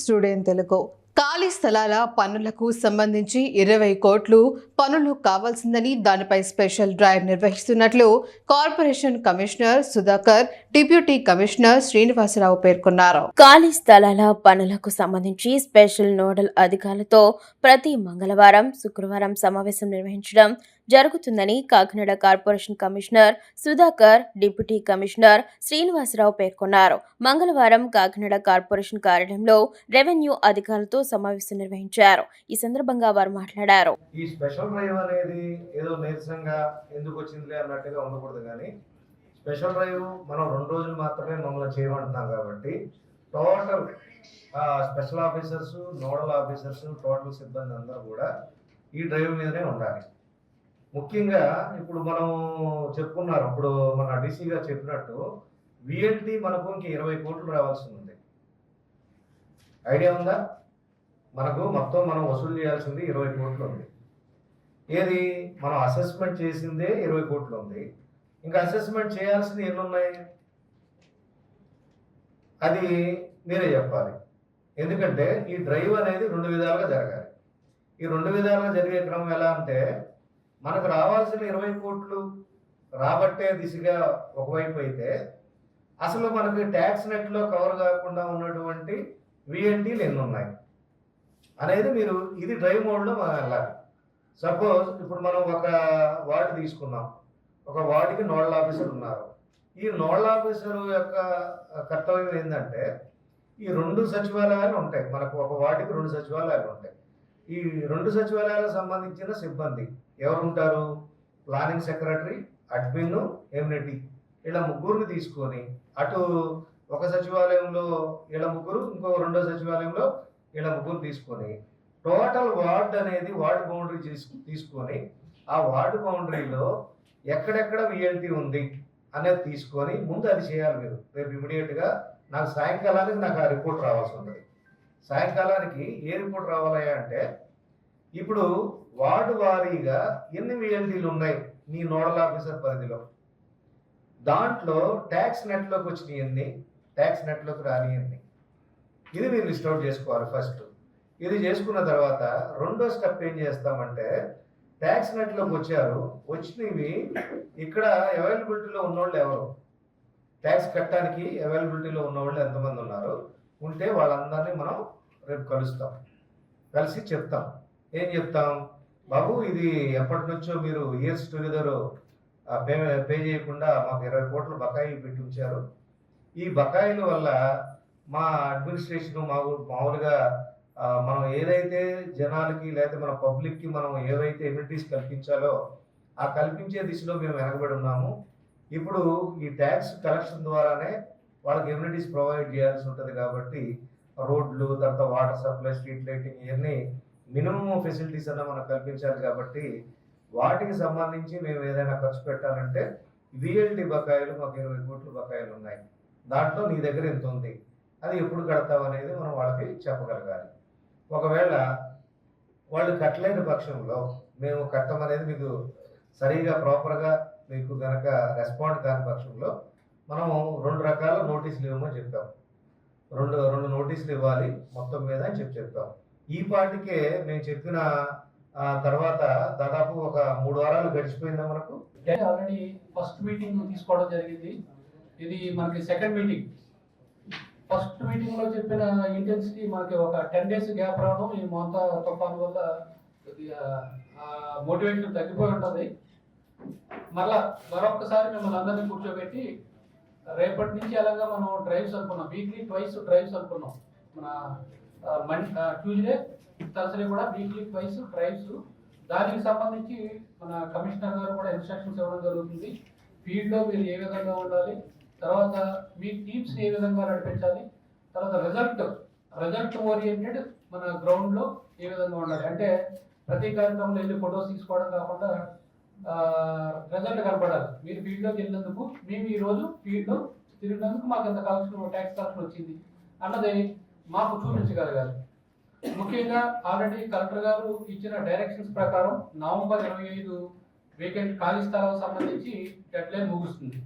Student Telugu ఖాళీ స్థలాల పనులకు సంబంధించి ఇరవై కోట్లు పనులు కావాల్సిందని దానిపై స్పెషల్ డ్రైవ్ నిర్వహిస్తున్నట్లు corporation commissioner Sudhakar deputy commissioner Srinivasa Rao పేర్కొన్నారు. ఖాళీ స్థలాల పనులకు సంబంధించి స్పెషల్ నోడల్ అధికారులతో ప్రతి మంగళవారం శుక్రవారం సమావేశం నిర్వహించడం జరుగుతుందని Kakinada corporation commissioner Sudhakar deputy commissioner Srinivasa Rao పేర్కొన్నారు. మంగళవారం కాకినాడ కార్పొరేషన్ కార్యాలయంలో రెవెన్యూ అధికారులతో సమావేశం నిర్వహించారు. ఈ సందర్భంగా వారు మాట్లాడారు. ఈ స్పెషల్ డ్రైవ్ అనేది ఏదో నీరసంగా ఎందుకు వచ్చిందిలే అన్నట్టుగా ఉండకూడదు కానీ స్పెషల్ డ్రైవ్ మనం రెండు రోజులు మాత్రమే మమ్మల్ని చేయమంటున్నాం కాబట్టి total special officers nodal officers total సిబ్బంది అందరూ కూడా ఈ డ్రైవ్ మీదనే ఉండాలి. ముఖ్యంగా ఇప్పుడు మనం చెప్పుకున్నారు ఇప్పుడు మన డీసీ గారు చెప్పినట్టు విఎల్టీ మనకు ఇంక ఇరవై కోట్లు రావాల్సి ఉంది. ఐడియా ఉందా? మనకు మొత్తం మనం వసూలు చేయాల్సింది ఇరవై కోట్లు ఉంది. ఏది? మనం అసెస్మెంట్ చేసిందే ఇరవై కోట్లు ఉంది. ఇంకా అసెస్మెంట్ చేయాల్సింది ఎన్ని ఉన్నాయి అది మీరే చెప్పాలి. ఎందుకంటే ఈ డ్రైవ్ అనేది రెండు విధాలుగా జరగాలి. ఈ రెండు విధాలుగా జరిగే క్రమం ఎలా అంటే మనకు రావాల్సిన ఇరవై కోట్లు రాబట్టే దిశగా ఒకవైపు అయితే అసలు మనకి ట్యాక్స్ నెట్లో కవర్ కాకుండా ఉన్నటువంటి విఎన్టీలు ఎన్ని ఉన్నాయి అనేది మీరు ఇది డ్రైవ్ మోడ్లో మనం వెళ్ళాలి. సపోజ్ ఇప్పుడు మనం ఒక వార్డు తీసుకున్నాం ఒక వార్డుకి నోడల్ ఆఫీసర్ ఉన్నారు. ఈ నోడల్ ఆఫీసర్ యొక్క కర్తవ్యం ఏంటంటే ఈ రెండు సచివాలయాలు ఉంటాయి. మనకు ఒక వార్డుకి రెండు సచివాలయాలు ఉంటాయి. ఈ రెండు సచివాలయాలకు సంబంధించిన సిబ్బంది ఎవరు ఉంటారు ప్లానింగ్ సెక్రటరీ అడ్మిన్ ఎమ్యూనిటీ ఇలా ముగ్గురిని తీసుకొని అటు ఒక సచివాలయంలో ఇలా ముగ్గురు ఇంకో రెండో సచివాలయంలో ఇలా ముగ్గురు తీసుకొని టోటల్ వార్డ్ అనేది వార్డ్ బౌండరీ తీసుకొని ఆ వార్డు బౌండరీలో ఎక్కడెక్కడ విఎల్టీ ఉంది అనేది తీసుకొని ముందు అది చేయాలి మీరు. రేపు ఇమీడియట్గా నాకు సాయంకాలానికి నాకు ఆ రిపోర్ట్ రావాల్సి ఉంటుంది. సాయంకాలానికి ఏ రిపోర్ట్ అంటే ఇప్పుడు వార్డు వారీగా ఎన్ని విఎల్టీలు ఉన్నాయి నీ నోడల్ ఆఫీసర్ పరిధిలో? దాంట్లో ట్యాక్స్ నెట్లోకి వచ్చిన ఎన్ని? ట్యాక్స్ నెట్లోకి రాని ఎన్ని? ఇది మీరు లిస్ట్ అవుట్ చేసుకోవాలి ఫస్ట్. ఇది చేసుకున్న తర్వాత రెండో స్టెప్ ఏం చేస్తామంటే ట్యాక్స్ నెట్లోకి వచ్చారు వచ్చినవి ఇక్కడ అవైలబిలిటీలో ఉన్నోళ్ళు ఎవరు? ట్యాక్స్ కట్టడానికి అవైలబిలిటీలో ఉన్నవాళ్ళు ఎంతమంది ఉన్నారు? ఉంటే వాళ్ళందరినీ మనం రేపు కలుస్తాం. కలిసి చెప్తాం. ఏం చెప్తాం? బాబు ఇది ఎప్పటి నుంచో మీరు ఇయర్స్ టుగెదర్ పే పే చేయకుండా మాకు ఇరవై కోట్లు బకాయి పెట్టి ఉంచారు. ఈ బకాయిల వల్ల మా అడ్మినిస్ట్రేషన్ మాకు మామూలుగా మనం ఏదైతే జనాలకి లేకపోతే మన పబ్లిక్కి మనం ఏవైతే ఎమ్యూనిటీస్ కల్పించాలో ఆ కల్పించే దిశలో మేము వెనకబడి ఉన్నాము. ఇప్పుడు ఈ ట్యాక్స్ కలెక్షన్ ద్వారానే వాళ్ళకి ఎమ్యూనిటీస్ ప్రొవైడ్ చేయాల్సి ఉంటుంది కాబట్టి రోడ్లు తర్వాత వాటర్ సప్లై స్ట్రీట్ లైటింగ్ ఇవన్నీ మినిమం ఫెసిలిటీస్ అన్న మనం కల్పించాలి కాబట్టి వాటికి సంబంధించి మేము ఏదైనా ఖర్చు పెట్టాలంటే రియల్టీ బకాయిలు మాకు ఇరవై కోట్ల బకాయిలు ఉన్నాయి. దాంట్లో నీ దగ్గర ఎంత ఉంది? అది ఎప్పుడు కడతావు అనేది మనం వాళ్ళకి చెప్పగలగాలి. ఒకవేళ వాళ్ళు కట్టలేని పక్షంలో మేము కట్టమనేది మీకు సరిగా ప్రాపర్గా మీకు కనుక రెస్పాండ్ కాని పక్షంలో మనము రెండు రకాల నోటీసులు ఇవ్వమని చెప్పాం. రెండు రెండు నోటీసులు ఇవ్వాలి మొత్తం మీద అని చెప్పి చెప్పాం. ఈ పాటికే మేము చెప్పిన తర్వాత దాదాపు ఒక మూడు వారాలు గడిచిపోయిందా మనకు? ఆల్రెడీ ఫస్ట్ మీటింగ్ తీసుకోవడం జరిగింది. ఇది మనకి సెకండ్ మీటింగ్. ఫస్ట్ మీటింగ్లో చెప్పిన ఇంటెన్సిటీ మనకి ఒక టెన్ డేస్ గ్యాప్ రావడం ఈ మొంత తుఫాన్ వల్ల మోటివేషన్ తగ్గిపోయి ఉంటుంది. మళ్ళా మరొకసారి మిమ్మల్ని అందరినీ కూర్చోబెట్టి రేపటి నుంచి ఎలాగా మనం డ్రైవ్స్ అనుకున్నాం. వీక్లీ ట్వైస్ డ్రైవ్స్ అనుకున్నాం. మన మన్ ట్యూస్డే థర్స్డే కూడా వీక్లీ ట్వైస్ డ్రైవ్స్ దానికి సంబంధించి మన కమిషనర్ గారు కూడా ఇన్స్ట్రక్షన్స్ ఇవ్వడం జరుగుతుంది. ఫీల్డ్లో మీరు ఏ విధంగా ఉండాలి? తర్వాత మీ టీమ్స్ ఏ విధంగా నడిపించాలి? తర్వాత రిజల్ట్ రిజల్ట్ ఓరియంటెడ్ మన గ్రౌండ్లో ఏ విధంగా ఉండాలి? అంటే ప్రతి కార్యక్రమంలో వెళ్ళి ఫొటోస్ తీసుకోవడం కాకుండా రిజల్ట్ కనపడాలి. మీరు ఫీల్డ్లోకి వెళ్ళినందుకు మేము ఈరోజు ఫీల్డ్లో తిరిగినందుకు మాకు ఎంత కలెక్షన్ ట్యాక్స్ కలెక్షన్ వచ్చింది అన్నది మాకు చూపించగలగాలి. ముఖ్యంగా ఆల్రెడీ కలెక్టర్ గారు ఇచ్చిన డైరెక్షన్స్ ప్రకారం నవంబర్ ఇరవై ఐదు వేకెంట్ ఖాళీ స్థలాలకు సంబంధించి డెడ్లైన్ ముగుస్తుంది.